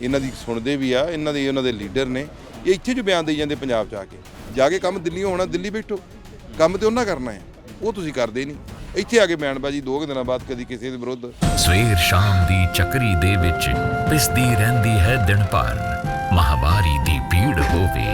ਇਹਨਾਂ ਦੀ ਸੁਣਦੇ ਵੀ ਆ, ਇਹਨਾਂ ਦੇ ਉਹਨਾਂ ਦੇ ਲੀਡਰ ਨੇ। ਇਹ ਇੱਥੇ ਜੋ ਬਿਆਨ ਦੇਈ ਜਾਂਦੇ ਪੰਜਾਬ 'ਚ ਆ ਕੇ। ਜਾ ਕੇ ਕੰਮ ਦਿੱਲੀ ਹੋਣਾ, ਦਿੱਲੀ ਬੈਠੋ। ਕੰਮ ਤੇ ਉਹਨਾਂ ਕਰਨਾ ਹੈ। ਉਹ ਤੁਸੀਂ ਕਰਦੇ ਨਹੀਂ। ਇੱਥੇ ਆ ਕੇ ਬਿਆਨਬਾਜ਼ੀ ਦੋ ਕੁ ਦਿਨਾਂ ਬਾਅਦ ਕਦੀ ਕਿਸੇ ਦੇ ਵਿਰੁੱਧ। ਸਵੇਰ ਸ਼ਾਮ ਦੀ ਚੱਕਰੀ ਦੇ ਵਿੱਚ ਪਿਸਦੀ ਰਹਿੰਦੀ ਹੈ ਦਿਨ ਭਰ। ਮਹਾਮਾਰੀ ਦੀ ਭੀੜ ਹੋਵੇ,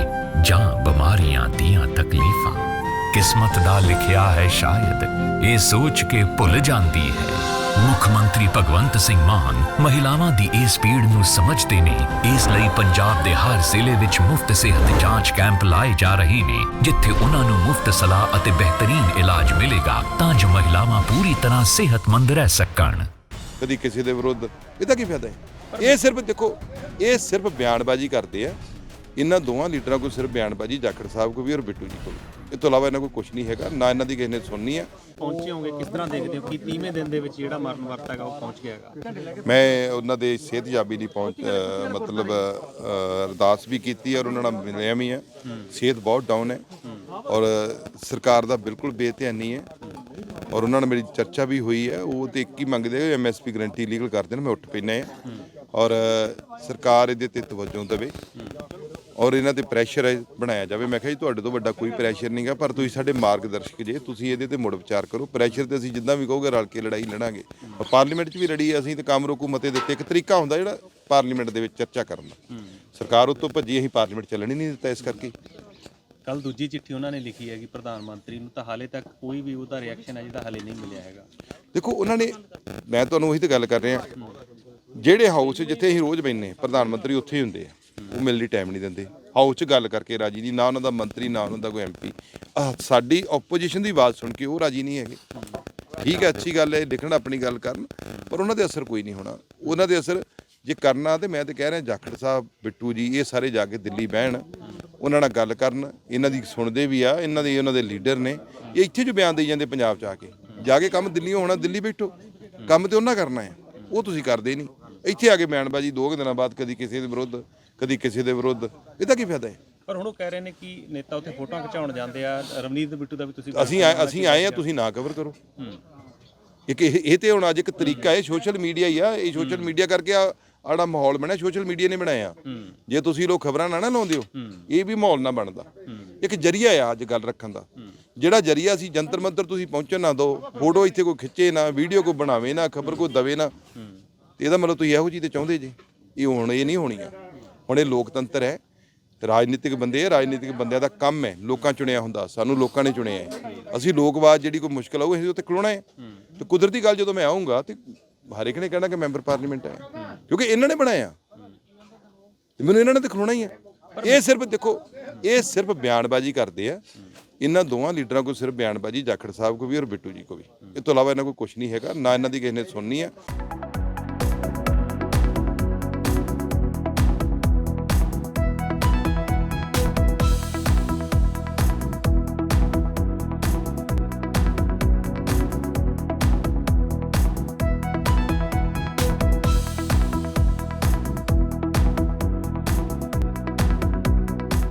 ਜਾਂ ਬਿਮਾਰੀਆਂ ਦੀਆਂ ਤਕਲੀਫਾਂ। ਕਿਸਮਤ ਦਾ ਲਿਖਿਆ ਹੈ ਸ਼ਾਇਦ, ਇਹ ਸੋਚ ਕੇ ਭੁੱਲ ਜਾਂਦੀ ਹੈ। ਮੁੱਖ ਮੰਤਰੀ ਭਗਵੰਤ ਸਿੰਘ ਮਾਨ ਮਹਿਲਾਵਾਂ ਦੀ ਇਸ ਪੀੜ ਨੂੰ ਸਮਝਦੇ ਨੇ। ਇਸ ਲਈ ਪੰਜਾਬ ਦੇ ਹਰ ਜ਼ਿਲ੍ਹੇ ਵਿੱਚ ਮੁਫਤ ਸਿਹਤ ਜਾਂਚ ਕੈਂਪ ਲਾਏ ਜਾ ਰਹੇ ਨੇ, ਜਿੱਥੇ ਉਹਨਾਂ ਨੂੰ ਮੁਫਤ ਸਲਾਹ ਅਤੇ ਬਿਹਤਰੀਨ ਇਲਾਜ ਮਿਲੇਗਾ ਤਾਂ ਜੋ ਮਹਿਲਾਵਾਂ ਪੂਰੀ ਤਰ੍ਹਾਂ ਸਿਹਤਮੰਦ ਰਹਿ ਸਕਣ। ਕਦੀ ਕਿਸੇ ਦੇ ਵਿਰੁੱਧ, ਇਹਦਾ ਕੀ ਫਾਇਦਾ ਹੈ? ਇਹ ਸਿਰਫ, ਦੇਖੋ, ਇਹ ਸਿਰਫ ਬਿਆਨਬਾਜ਼ੀ ਕਰਦੇ ਆ। ਇਹਨਾਂ ਦੋਵਾਂ ਲੀਡਰਾਂ ਕੋਲ ਸਿਰਫ ਬਿਆਨਬਾਜ਼ੀ ਜਾਖੜ ਸਾਹਿਬ ਕੋ ਵੀ ਔਰ ਬਿੱਟੂ ਜੀ ਕੋਲ ਇਹ ਤੋਂ ਇਲਾਵਾ ਇਹਨਾਂ ਕੋਲ ਕੁਝ ਨਹੀਂ ਹੈਗਾ ਨਾ ਇਹਨਾਂ ਦੀ ਕਿਸੇ ਨੇ ਸੁਣਨੀ ਆ। ਪਹੁੰਚੇ ਹੋਗੇ ਕਿਸ ਤਰ੍ਹਾਂ ਦੇਖਦੇ ਹੋ? ਕਿ 30ਵੇਂ ਦਿਨ ਦੇ ਵਿੱਚ ਜਿਹੜਾ ਮਰਨ ਵਰਤ ਹੈਗਾ ਉਹ ਪਹੁੰਚ ਗਿਆ ਹੈਗਾ? ਮੈਂ ਉਹਨਾਂ ਦੇ ਸਿਹਤਯਾਬੀ ਦੀ ਪਹੁੰਚ ਮਤਲਬ ਅਰਦਾਸ ਵੀ ਕੀਤੀ ਔਰ ਉਹਨਾਂ ਨਾਲ ਮਿਲਿਆ ਵੀ ਹੈ। ਸਿਹਤ ਬਹੁਤ ਡਾਊਨ ਹੈ ਔਰ ਸਰਕਾਰ ਦਾ ਬਿਲਕੁਲ ਬੇਧਿਆਨੀ ਹੈ ਔਰ ਉਹਨਾਂ ਨਾਲ ਮੇਰੀ ਚਰਚਾ ਵੀ ਹੋਈ ਹੈ। ਉਹ ਤੇ ਇੱਕ ਹੀ ਮੰਗਦੇ ਐਮਐਸਪੀ ਗਰੰਟੀ ਲੀਗਲ ਕਰ ਦੇਣ ਮੈਂ ਉੱਠ ਪੈਣਾ ਹੈ। ਔਰ ਸਰਕਾਰ ਇਹਦੇ ਤੇ ਤਵੱਜੋ ਦੇਵੇ। ਔਰ ਇਹਨਾਂ ਤੇ ਪ੍ਰੈਸ਼ਰ ਬਣਾਇਆ ਜਾਵੇ। ਮੈਂ ਕਿਹਾ ਜੀ ਤੁਹਾਡੇ ਤੋਂ ਵੱਡਾ ਕੋਈ ਪ੍ਰੈਸ਼ਰ ਨਹੀਂਗਾ ਪਰ ਤੁਸੀਂ ਸਾਡੇ ਮਾਰਗਦਰਸ਼ਕ ਜੇ ਤੁਸੀਂ ਇਹਦੇ ਤੇ ਮੁੜ ਵਿਚਾਰ ਕਰੋ। ਪ੍ਰੈਸ਼ਰ ਤੇ ਅਸੀਂ ਜਿੱਦਾਂ ਵੀ ਕਹੋਗੇ ਰਲ ਕੇ ਲੜਾਈ ਲੜਾਂਗੇ। ਪਾਰਲੀਮੈਂਟ 'ਚ ਵੀ ਲੜੀ ਹੈ ਅਸੀਂ ਤੇ ਕੰਮ ਰੋਕੂ ਮਤੇ ਦਿੱਤੇ। ਇੱਕ ਤਰੀਕਾ ਹੁੰਦਾ ਜਿਹੜਾ ਪਾਰਲੀਮੈਂਟ ਦੇ ਵਿੱਚ ਚਰਚਾ ਕਰਨ ਦਾ। ਸਰਕਾਰ ਉਤੋਂ ਭੱਜੀ ਅਸੀਂ ਪਾਰਲੀਮੈਂਟ ਚੱਲਣ ਹੀ ਨਹੀਂ ਦਿੱਤਾ ਇਸ ਕਰਕੇ। ਕੱਲ ਦੂਜੀ ਚਿੱਠੀ ਉਹਨਾਂ ਨੇ ਲਿਖੀ ਹੈਗੀ ਪ੍ਰਧਾਨ ਮੰਤਰੀ ਨੂੰ ਤਾਂ ਹਾਲੇ ਤੱਕ ਕੋਈ ਵੀ ਉਹਦਾ ਰਿਐਕਸ਼ਨ ਹੈ ਜਿਹਦਾ ਹਾਲੇ ਨਹੀਂ ਮਿਲਿਆ ਹੈਗਾ। ਦੇਖੋ ਉਹਨਾਂ ਨੇ ਮੈਂ ਤੁਹਾਨੂੰ ਉਹੀ ਤਾਂ ਗੱਲ ਕਰ ਰਿਹਾ। ਜਿਹੜੇ ਹਾਊਸ ਜਿੱਥੇ ਅਸੀਂ ਰੋਜ਼ ਬੈਠਨੇ ਪ੍ਰਧਾਨ ਮੰਤਰੀ ਉੱਥੇ ਹੀ ਹੁੰਦੇ ਆ। ਉਹ ਮਿਲਣ ਲਈ ਟਾਈਮ ਨਹੀਂ ਦਿੰਦੇ। ਹਾਊਸ 'ਚ ਗੱਲ ਕਰਕੇ ਰਾਜੀ ਨਹੀਂ, ਨਾ ਉਹਨਾਂ ਦਾ ਮੰਤਰੀ, ਨਾ ਉਹਨਾਂ ਦਾ ਕੋਈ ਐਮਪੀ ਸਾਡੀ ਆਪੋਜੀਸ਼ਨ ਦੀ ਆਵਾਜ਼ ਸੁਣ ਕੇ ਉਹ ਰਾਜੀ ਨਹੀਂ ਹੈਗੇ। ਠੀਕ ਹੈ, ਅੱਛੀ ਗੱਲ ਹੈ ਲਿਖਣ ਆਪਣੀ ਗੱਲ ਕਰਨ, ਪਰ ਉਹਨਾਂ ਦੇ ਅਸਰ ਕੋਈ ਨਹੀਂ ਹੋਣਾ। ਉਹਨਾਂ ਦੇ ਅਸਰ ਜੇ ਕਰਨਾ ਤੇ ਮੈਂ ਤੇ ਕਹਿ ਰਿਹਾ, ਜਾਖੜ ਸਾਹਿਬ, ਬਿੱਟੂ ਜੀ, ਇਹ ਸਾਰੇ ਜਾ ਕੇ ਦਿੱਲੀ ਬਹਿਣ, ਉਹਨਾਂ ਨਾਲ ਗੱਲ ਕਰਨ, ਇਹਨਾਂ ਦੀ ਸੁਣਦੇ ਵੀ ਆ, ਇਹਨਾਂ ਦੇ, ਉਹਨਾਂ ਦੇ ਲੀਡਰ ਨੇ। ਇਹ ਇੱਥੇ ਜੋ ਬਿਆਨ ਦੇਈ ਜਾਂਦੇ ਪੰਜਾਬ 'ਚ ਆ ਕੇ। ਜਾ ਕੇ ਕੰਮ ਦਿੱਲੀ ਹੋਣਾ, ਦਿੱਲੀ ਬੈਠੋ। ਕੰਮ ਤੇ ਉਹਨਾਂ ਕਰਨਾ ਹੈ, ਉਹ ਤੁਸੀਂ ਕਰਦੇ ਨਹੀਂ। ਇੱਥੇ ਆ ਕੇ ਬਿਆਨਬਾਜ਼ੀ ਦੋ ਕੁ ਦਿਨਾਂ ਬਾਅਦ ਕਦੀ ਕਿਸੇ ਦੇ ਵਿਰੁੱਧ ਕਦੀ ਕਿਸੇ ਦੇ ਵਿਰੁੱਧ। ਇਹਦਾ ਕੀ ਫਾਇਦਾ ਹੈ? ਪਰ ਹੁਣ ਉਹ ਕਹਿ ਰਹੇ ਨੇ ਕਿ ਨੇਤਾ ਉੱਥੇ ਫੋਟੋਆਂ ਖਿਚਾਉਣ ਜਾਂਦੇ ਆ। ਰਵਨੀਤ ਬਿੱਟੂ ਦਾ ਵੀ ਤੁਸੀਂ ਅਸੀਂ ਆਏ ਅਸੀਂ ਆਏ ਆ ਤੁਸੀਂ ਨਾ ਕਵਰ ਕਰੋ। ਇੱਕ ਇਹ ਇਹ ਤੇ ਹੁਣ ਅੱਜ ਇੱਕ ਤਰੀਕਾ ਹੈ ਸੋਸ਼ਲ ਮੀਡੀਆ ਹੀ ਆ। ਇਹ ਸੋਸ਼ਲ ਮੀਡੀਆ ਕਰਕੇ ਆ ਆੜਾ ਮਾਹੌਲ ਬਣਿਆ ਸੋਸ਼ਲ ਮੀਡੀਆ ਨੇ ਬਣਾਇਆ। ਜੇ ਤੁਸੀਂ ਲੋਕ ਖਬਰਾਂ ਨਾ ਨਾ ਲਾਉਂਦੇ ਹੋ ਇਹ ਵੀ ਮਾਹੌਲ ਨਾ ਬਣਦਾ। ਇੱਕ ਜਰੀਆ ਆ ਅੱਜ ਗੱਲ ਰੱਖਣ ਦਾ। ਜਿਹੜਾ ਜਰੀਆ ਸੀ ਜੰਤਰ ਮੰਤਰ ਤੁਸੀਂ ਪਹੁੰਚਣ ਨਾ ਦਿਓ ਫੋਟੋ ਇੱਥੇ ਕੋਈ ਖਿੱਚੇ ਨਾ ਵੀਡੀਓ ਕੋਈ ਬਣਾਵੇ ਨਾ ਖਬਰ ਕੋਈ ਦਵੇ ਨਾ। ਤੇ ਇਹਦਾ ਮਤਲਬ ਤੁਸੀਂ ਇਹੋ ਜੀ ਤੇ ਚਾਹੁੰਦੇ ਜੀ। ਇਹ ਹੁਣ ਇਹ ਨਹੀਂ ਹੋਣੀਆਂ ਹੁਣ ਇਹ ਲੋਕਤੰਤਰ ਹੈ, ਰਾਜਨੀਤਿਕ ਬੰਦੇ ਆ, ਰਾਜਨੀਤਿਕ ਬੰਦਿਆਂ ਦਾ ਕੰਮ ਹੈ, ਲੋਕਾਂ ਚੁਣਿਆ ਹੁੰਦਾ, ਸਾਨੂੰ ਲੋਕਾਂ ਨੇ ਚੁਣਿਆ ਹੈ। ਅਸੀਂ ਲੋਕਵਾਦ ਜਿਹੜੀ ਕੋਈ ਮੁਸ਼ਕਲ ਆਊ, ਅਸੀਂ ਉੱਤੇ ਖਲੋਣਾ ਹੈ। ਤੇ ਕੁਦਰਤੀ ਗੱਲ ਜਦੋਂ ਮੈਂ ਆਉਂਗਾ ਤੇ ਹਰ ਇੱਕ ਨੇ ਕਹਿਣਾ ਕਿ ਮੈਂਬਰ ਪਾਰਲੀਮੈਂਟ ਹੈ, ਕਿਉਂਕਿ ਇਹਨਾਂ ਨੇ ਬਣਾਇਆ। ਤੇ ਮੈਨੂੰ ਇਹਨਾਂ ਨੇ ਤੇ ਖਲੋਣਾ ਹੀ ਹੈ। ਇਹ ਸਿਰਫ ਦੇਖੋ, ਇਹ ਸਿਰਫ ਬਿਆਨਬਾਜ਼ੀ ਕਰਦੇ ਆ। ਇਹਨਾਂ ਦੋਵਾਂ ਲੀਡਰਾਂ ਕੋਲ ਸਿਰਫ ਬਿਆਨਬਾਜ਼ੀ, ਜਾਖੜ ਸਾਹਿਬ ਕੋ ਵੀ ਔਰ ਬਿੱਟੂ ਜੀ ਕੋ ਵੀ। ਇਹ ਤੋਂ ਇਲਾਵਾ ਇਹਨਾਂ ਕੋਲ ਕੁਝ ਨਹੀਂ ਹੈਗਾ, ਨਾ ਇਹਨਾਂ ਦੀ ਕਿਸੇ ਨੇ ਸੁਣਨੀ ਆ